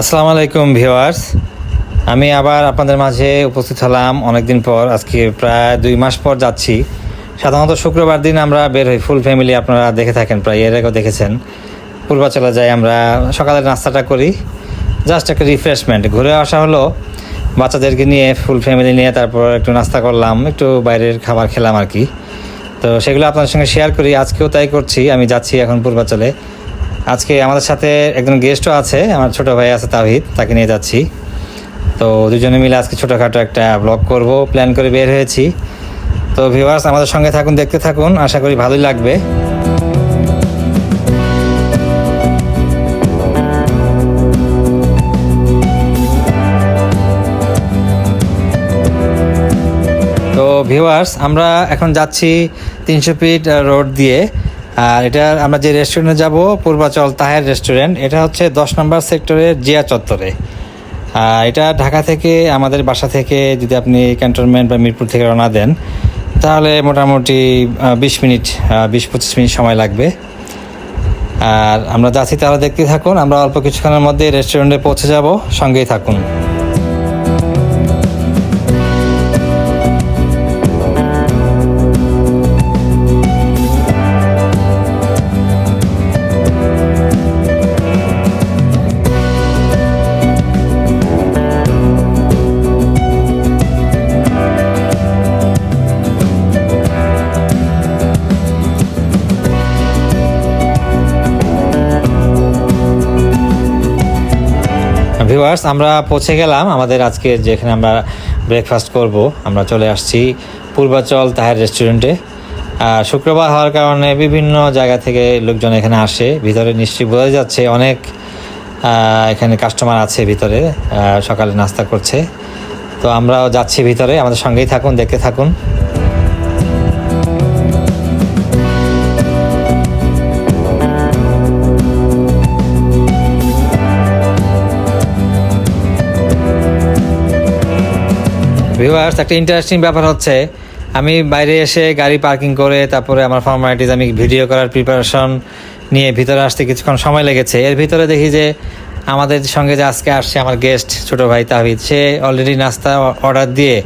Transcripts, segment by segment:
আসসালামু আলাইকুম ভিউয়ার্স। আমি আবার আপনাদের মাঝে উপস্থিত হলাম অনেকদিন পর, আজকে প্রায় দুই মাস পর যাচ্ছি। সাধারণত শুক্রবার দিন আমরা বের হই ফুল ফ্যামিলি আপনারা দেখে থাকেন, প্রায় এর আগেও দেখেছেন। পূর্বাচলে যাই আমরা সকালের নাস্তাটা করি। জাস্ট একটা রিফ্রেশমেন্ট ঘুরে আসা হলো। বাচ্চাদেরকে নিয়ে ফুল ফ্যামিলি নিয়ে তারপর একটু নাস্তা করলাম, একটু বাইরের খাবার খেলাম আর কি। তো সেগুলো আপনাদের সঙ্গে শেয়ার করি, আজকেও তাই করছি, আমি যাচ্ছি এখন পূর্বাচলে। আজকে আমাদের সাথে একজন গেস্টও আছে, আমার ছোট ভাই আছে তাহিদ, তাকে নিয়ে যাচ্ছি। তো দুজনে মিলে আজকে ছোটোখাটো একটা ব্লগ করব প্ল্যান করে বের হয়েছি। তো ভিউয়ার্স আমাদের সঙ্গে থাকুন, দেখতে থাকুন, আশা করি ভালোই লাগবে। তো ভিউয়ার্স আমরা এখন যাচ্ছি তিনশো ফিট রোড দিয়ে। আর এটা আমরা যে রেস্টুরেন্টে যাব, পূর্বাচল তাহের রেস্টুরেন্ট এটা হচ্ছে দশ নম্বর সেক্টরের জিয়া চত্বরে। এটা ঢাকা থেকে আমাদের বাসা থেকে যদি আপনি ক্যান্টনমেন্ট বা মিরপুর থেকে রওনা দেন, তাহলে মোটামুটি বিশ মিনিট বিশ পঁচিশ মিনিট সময় লাগবে। আর আমরা যাচ্ছি তাহলে দেখতে থাকুন, আমরা অল্প কিছুক্ষণের মধ্যে রেস্টুরেন্টে পৌঁছে যাব, সঙ্গেই থাকুন। ভিউয়ার্স, আমরা পৌঁছে গেলাম। আমাদের আজকে যেখানে আমরা ব্রেকফাস্ট করব, আমরা চলে আসছি পূর্বাচল তাহের রেস্টুরেন্টে শুক্রবার হওয়ার কারণে বিভিন্ন জায়গা থেকে লোকজন এখানে আসে। ভিতরে নিশ্চয়ই বোঝা যাচ্ছে অনেক এখানে কাস্টমার আছে ভিতরে সকালে নাস্তা করছে। তো আমরাও যাচ্ছি ভিতরে, আমাদের সঙ্গেই থাকুন, দেখতে থাকুন। ভিউয়ার্স একটা ইন্টারেস্টিং ব্যাপার হচ্ছে, আমি বাইরে এসে গাড়ি পার্কিং করে, তারপরে আমার ফর্মালিটিস আমি ভিডিও করার প্রিপারেশন নিয়ে ভিতরে আসতে কিছুক্ষণ সময় লেগেছে। এর ভিতরে দেখি যে, আমাদের সঙ্গে যে আজকে আসছে আমার গেস্ট ছোট ভাই তাহিদ, সে অলরেডি নাস্তা অর্ডার দিয়ে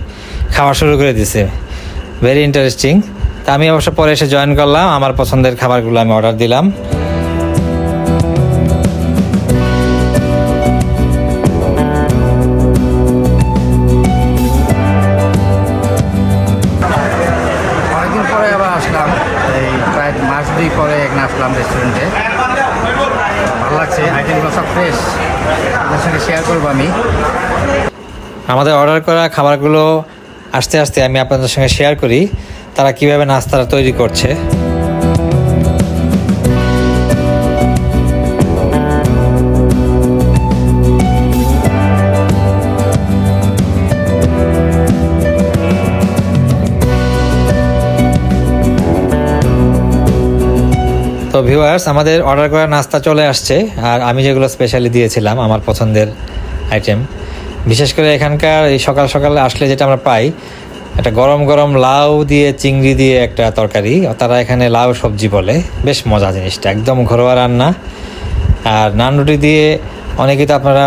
খাওয়া শুরু করে দিছে। ভেরি ইন্টারেস্টিং তা আমি অবশ্য পরে এসে জয়েন করলাম, আমার পছন্দের খাবারগুলো আমি অর্ডার দিলাম। আমাদের অর্ডার করা খাবারগুলো আস্তে আস্তে আমি আপনাদের সঙ্গে শেয়ার করি, তারা কীভাবে নাস্তাটা তৈরি করছে। তো ভিউয়ার্স আমাদের অর্ডার করা নাস্তা চলে আসছে, আর আমি যেগুলো স্পেশালি দিয়েছিলাম, আমার পছন্দের আইটেম বিশেষ করে এখানকার এই সকাল সকালে আসলে যেটা আমরা পাই, একটা গরম গরম লাউ দিয়ে চিংড়ি দিয়ে একটা তরকারি, তারা এখানে লাউ সবজি বলে। বেশ মজা জিনিসটা, একদম ঘরোয়া রান্না। আর নান রুটি দিয়ে অনেকে তো আপনারা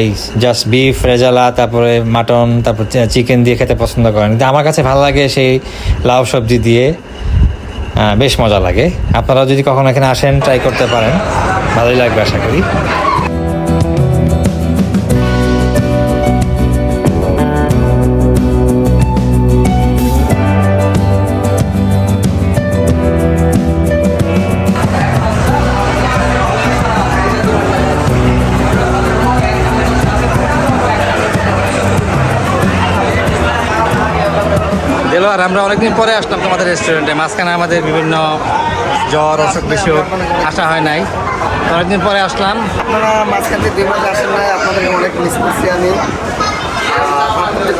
এই জাস্ট বিফ রেজালা, তারপরে মাটন, তারপর চিকেন দিয়ে খেতে পছন্দ করেন। কিন্তু আমার কাছে ভালো লাগে সেই লাউ সবজি দিয়ে বেশ মজা লাগে। আপনারা যদি কখনো এখানে আসেন ট্রাই করতে পারেন। ভালোই লাগবে আশা করি। দিল আর আমরা অনেকদিন পরে আসলাম তোমাদের রেস্টুরেন্টে মাঝখানে আমাদের বিভিন্ন জ্বর অসুখ বিসুখ আসা হয় নাই। অনেকদিন পরে আসলাম। আপনারা মাঝখান থেকে দুই মাস আসেন নাই আপনাদের অনেক মিস করছি আমি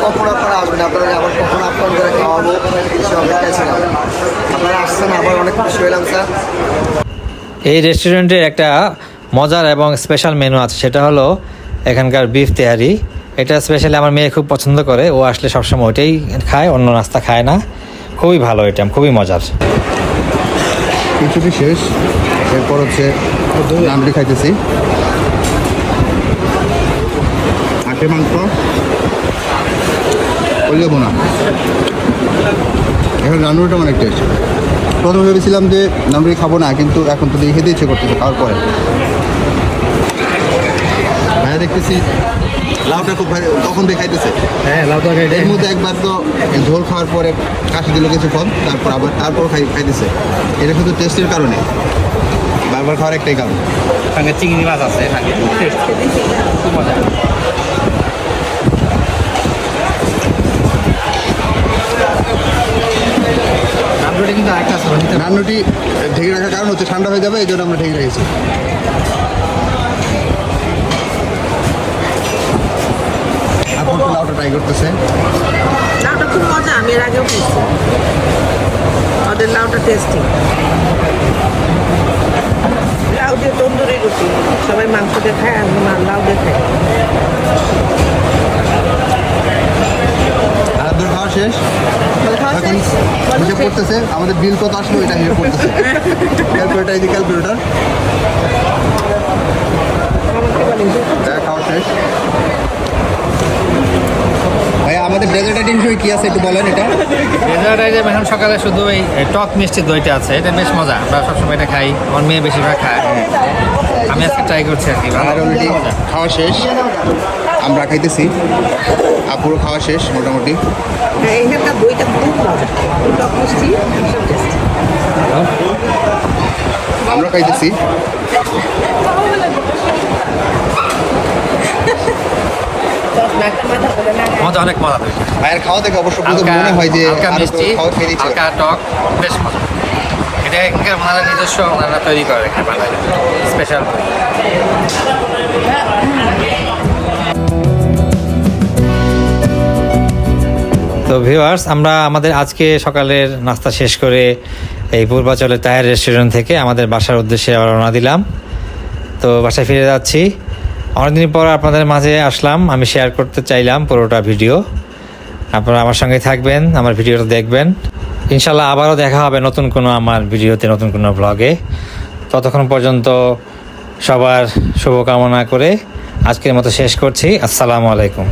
কখন আপনারা আসবেন? আপনাদের আবার কখন আপনার করে খাওয়াবো অপেক্ষায় ছিলাম। আপনারা আসছেন আবার অনেক খুশি হলাম স্যার। এই রেস্টুরেন্টের একটা মজার এবং স্পেশাল মেনু আছে সেটা হলো এখানকার বিফ তেহারি। এটা স্পেশালি আমার মেয়ে খুব পছন্দ করে। ও আসলে সবসময় ওইটাই খায়, অন্য নাস্তা খায় না। খুবই ভালো এটা খুবই মজার। কিছুটি শেষ। এরপর হচ্ছে নামটি খাইতেছি। সে মাংস করলে বোনা। এখন রান্নাটা অনেক টেস্ট প্রথমে ভেবেছিলাম যে নামড়ি খাব না, কিন্তু এখন তো দেখে দিয়েছে করতেছে, খাওয়ার পরে। ভাইয়া দেখতেছি লাউটা খুব কখন দেখাইতেছে হ্যাঁ লাউ তরকারি এর মধ্যে একবার তো ঝোল খাওয়ার পরে কাশি দিল কিছুক্ষণ তারপর আবার তারপর খাই খাইতেছে। এটা শুধু টেস্টের কারণে। বারবার খাওয়ার একটাই কারণ। সঙ্গে চিংড়ি মাছ আছে খুব মজা রামরুটি কিন্তু আরেকটা আছে ওটা ঢেকে রাখার কারণ হচ্ছে ঠান্ডা হয়ে যাবে এই জন্য আমরা ঢেকে রেখেছি। তো লাউটা ট্রাই করতেছে। লাউটা খুব মজা আমি এর আগেও খেয়েছি। ওদের লাউটা টেস্টি লাউ দিয়ে তন্দুরি রুটি। সবাই মাংস দিয়ে খায় আর লাউ দিয়ে খায় আর আপনার খাওয়া শেষ? এখন হিসেব করতেছে আমাদের বিল কত আসলো এটা হিসেব করতেছে ক্যালকুলেটার এই যে ক্যালকুলেটার খাওয়া শেষ। আমাদের ডেজার্ট আইটেম হিসেবে কি আছে একটু বলেন এটা? ডেজার্ট আইটেম এখন সকালে শুধু এই টক মিষ্টি দইটা আছে এটা বেশ মজা। আমরা সবসময় এটা খাই আমার মেয়ে বেশিরভাগ খায়। আমি আজকে ট্রাই করছি আর কি ভালো আর অলরেডি খাওয়া শেষ। আমরা খাইতেছি। আপুরও খাওয়া শেষ মোটামুটি। এইখানকার দইটা খুব মজা টক মিষ্টি আমরা খাইতেছি। মজা অনেক মজা ভাইয়ের খাওয়া দেখে অবশ্য মনে হয় যে হালকা মিষ্টি হালকা টক বেশ মজা। এটা এখানকার ওনারা নিজস্ব ওনারা তৈরি করে এখানে বানায় স্পেশাল। তো ভিউয়ার্স আমরা আমাদের আজকে সকালের নাস্তা শেষ করে এই পূর্বাচলের টায়ার রেস্টুরেন্ট থেকে আমাদের বাসার উদ্দেশ্যে রওনা দিলাম। তো বাসায় ফিরে যাচ্ছি। অনেকদিন পর আপনাদের মাঝে আসলাম, আমি শেয়ার করতে চাইলাম পুরোটা ভিডিও আপনারা আমার সঙ্গে থাকবেন, আমার ভিডিওটা দেখবেন। ইনশাল্লাহ আবারও দেখা হবে নতুন কোনো আমার ভিডিওতে, নতুন কোনো ব্লগে ততক্ষণ পর্যন্ত সবার শুভকামনা করে আজকের মতো শেষ করছি। আসসালামু আলাইকুম।